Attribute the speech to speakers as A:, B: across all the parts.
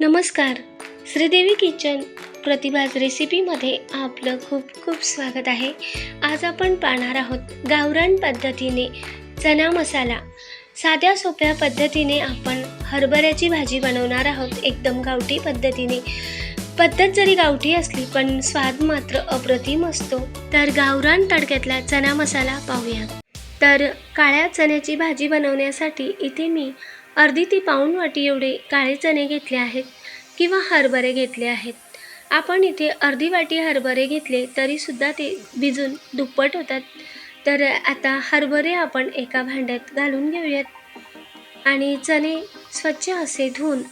A: नमस्कार. श्रीदेवी किचन प्रतिभाज रेसिपीमध्ये आपलं खूप खूप स्वागत आहे. आज आपण पाहणार आहोत गावरान पद्धतीने चना मसाला. साध्या सोप्या पद्धतीने आपण हरभऱ्याची भाजी बनवणार आहोत. एकदम गावठी पद्धतीने. पद्धत जरी गावठी असली पण स्वाद मात्र अप्रतिम असतो. तर गावरान तडक्यातला चना मसाला पाहूया. तर काळ्या चण्याची भाजी बनवण्यासाठी इथे मी अर्धी ती पाऊण वाटी एवढे काळे चणे घेतले आहेत किंवा हरभरे घेतले आहेत. आपण इथे अर्धी वाटी हरभरे घेतले तरीसुद्धा ते भिजून दुप्पट होतात. तर आता हरभरे आपण एका भांड्यात घालून घेऊयात. आणि चणे स्वच्छ असे धुवून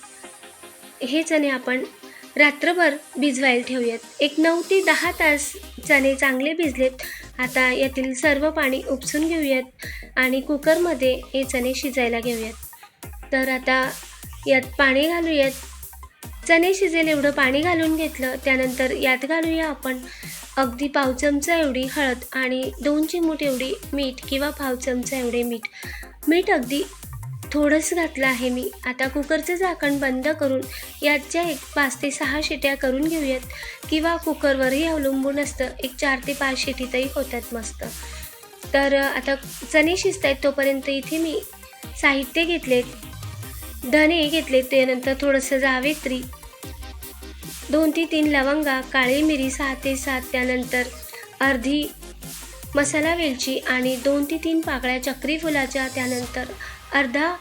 A: हे चणे आपण रात्रभर भिजवायला ठेवूयात. एक नऊ ते दहा तास चणे चांगले भिजलेत. आता यातील सर्व पाणी उपसून घेऊयात आणि कुकरमध्ये हे चणे शिजायला घेऊयात. तर आता यात पाणी घालूयात. चणे शिजेल एवढं पाणी घालून घेतलं त्यानंतर यात घालूया आपण अगदी पाव चमचा एवढी हळद आणि दोन चिमूट एवढी मीठ किंवा पाव चमचा एवढे मीठ. मीठ अगदी थोडंसं घातलं आहे मी. आता कुकरचं झाकण बंद करून याच्या एक पाच ते सहा शिट्या करून घेऊयात किंवा कुकरवरही अवलंबून असतं एक चार ते पाच शिटीतही होतात मस्त. तर आता चणे शिजत आहेत तोपर्यंत इथे मी साहित्य घेतलेत. धने घेतले त्यानंतर थोडंसं जावेत्री दोन ते तीन लवंगा काळी मिरी सहा ते सात त्यानंतर अर्धी मसाला वेलची आणि दोन ते तीन पाकळ्या चक्री फुलाच्या त्यानंतर अर्धा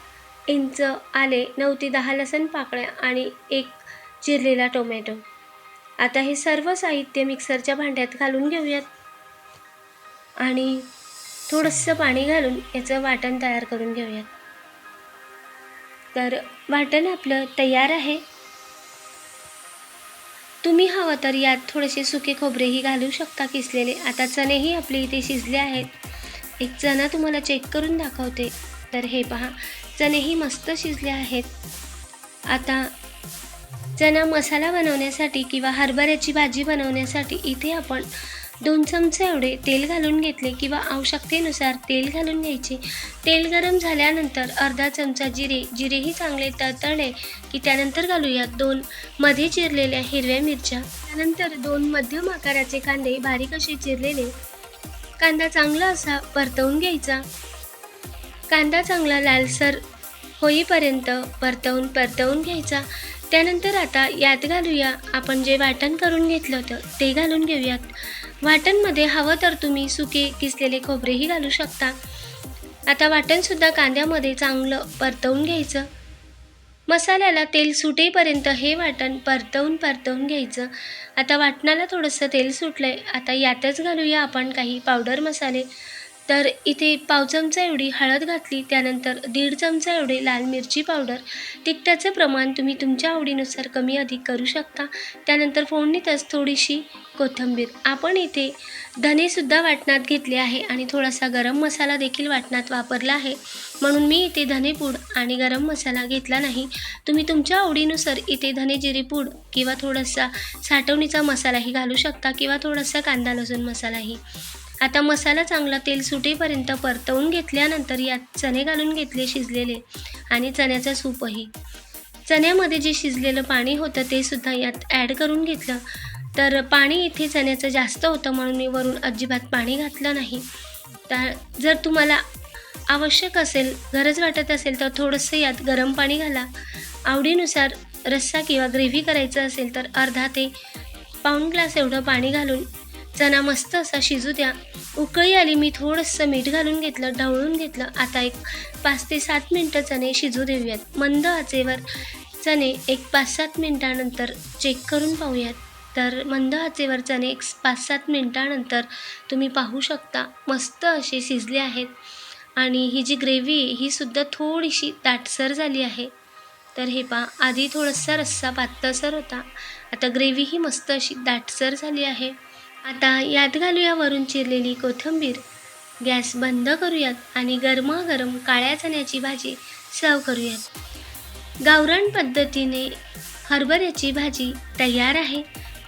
A: इंच आले नऊ ते दहा लसण पाकळ्या आणि एक चिरलेला टोमॅटो. आता हे सर्व साहित्य मिक्सरच्या भांड्यात घालून घेऊयात. आणि थोडंसं पाणी घालून याचं वाटण तयार करून घेऊयात. तर वाटण आपलं तयार आहे. तुम्ही हवं तर यात थोडेसे सुके खोबरेही घालू शकता किसलेले. आता चणेही आपले इथे शिजले आहेत. एक चणा तुम्हाला चेक करून दाखवते. तर हे पहा चणेही मस्त शिजले आहेत. आता चणा मसाला बनवण्यासाठी किंवा हरभऱ्याची भाजी बनवण्यासाठी इथे आपण दोन चमचे एवढे तेल घालून घेतले किंवा आवश्यकतेनुसार तेल घालून घ्यायचे. तेल गरम झाल्यानंतर अर्धा चमचा जिरे जिरेही चांगले तळतळले की त्यानंतर घालूयात दोन मध्ये चिरलेल्या हिरव्या मिरच्या. त्यानंतर दोन मध्यम आकाराचे कांदे बारीक असे चिरलेले. कांदा चांगला असा परतवून घ्यायचा. कांदा चांगला लालसर होईपर्यंत परतवून परतवून घ्यायचा. त्यानंतर आता यात घालूया आपण जे वाटण करून घेतलं होतं ते घालून घेऊयात. वाटणमध्ये हवं तर तुम्ही सुके किसलेले खोबरेही घालू शकता. आता वाटणसुद्धा कांद्यामध्ये चांगलं परतवून घ्यायचं. मसाल्याला तेल सुटेपर्यंत हे वाटण परतवून परतवून घ्यायचं. आता वाटणाला थोडंसं तेल सुटलं आहे आता यातच घालूया आपण काही पावडर मसाले. तर इथे पाव चमचा एवढी हळद घातली त्यानंतर दीड चमचा एवढे लाल मिरची पावडर. तिखटाचं प्रमाण तुम्ही तुमच्या आवडीनुसार कमी अधिक करू शकता. त्यानंतर फोडणीतच थोडीशी कोथिंबीर. आपण इथे धनेसुद्धा वाटणात घेतले आहे आणि थोडासा गरम मसाला देखील वाटणात वापरला आहे. म्हणून मी इथे धनेपूड आणि गरम मसाला घेतला नाही. तुम्ही तुमच्या आवडीनुसार इथे धने जिरे पूड किंवा थोडासा साठवणीचा मसालाही घालू शकता किंवा थोडासा कांदा लसूण मसालाही. आता मसाला चांगला तेल सुटेपर्यंत परतवून घेतल्यानंतर यात चणे घालून घेतले शिजलेले आणि चण्याचा सूपही. चण्यामध्ये जे शिजलेलं पाणी होतं ते सुद्धा यात ॲड करून घेतलं. तर पाणी इथे चण्याचं जास्त होतं म्हणून मी वरून अजिबात पाणी घातलं नाही. तर जर तुम्हाला आवश्यक असेल गरज वाटत असेल तर थोडंसं यात गरम पाणी घाला. आवडीनुसार रस्सा किंवा ग्रेव्ही करायचं असेल तर अर्धा ते पाऊण ग्लास एवढं पाणी घालून चणा मस्त असा शिजू द्या. उकळी आली मी थोडंसं मीठ घालून घेतलं ढवळून घेतलं. आता एक पाच ते सात मिनटं चणे शिजू देऊयात. मंद आचेवर चणे एक पाच सात मिनटानंतर चेक करून पाहूयात. तर मंद आचेवर चणे एक पाच सात मिनटानंतर तुम्ही पाहू शकता मस्त असे शिजले आहेत. आणि ही जी ग्रेव्ही आहे ही सुद्धा थोडीशी दाटसर झाली आहे. तर हे पहा आधी थोडासा रस्सा पातळसर होता. आता ग्रेव्ही ही मस्त अशी दाटसर झाली आहे. आता यात घालूया वरून चिरलेली कोथिंबीर. गॅस बंद करूयात आणि गरमागरम काळ्या चण्याची भाजी सर्व करूयात. गावरान पद्धतीने हरभऱ्याची भाजी तयार आहे.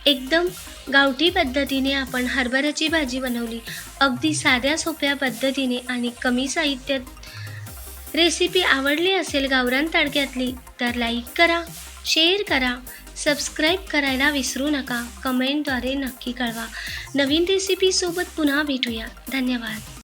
A: एकदम गावठी पद्धतीने आपण हरभऱ्याची भाजी बनवली. अगदी साध्या सोप्या पद्धतीने आणि कमी साहित्यात रेसिपी आवडली असेल गावरान तडक्यातली तर लाईक करा शेअर करा सबस्क्राईब करायला विसरू नका. कमेंटद्वारे नक्की कळवा. नवीन रेसिपीसोबत पुन्हा भेटूया. धन्यवाद.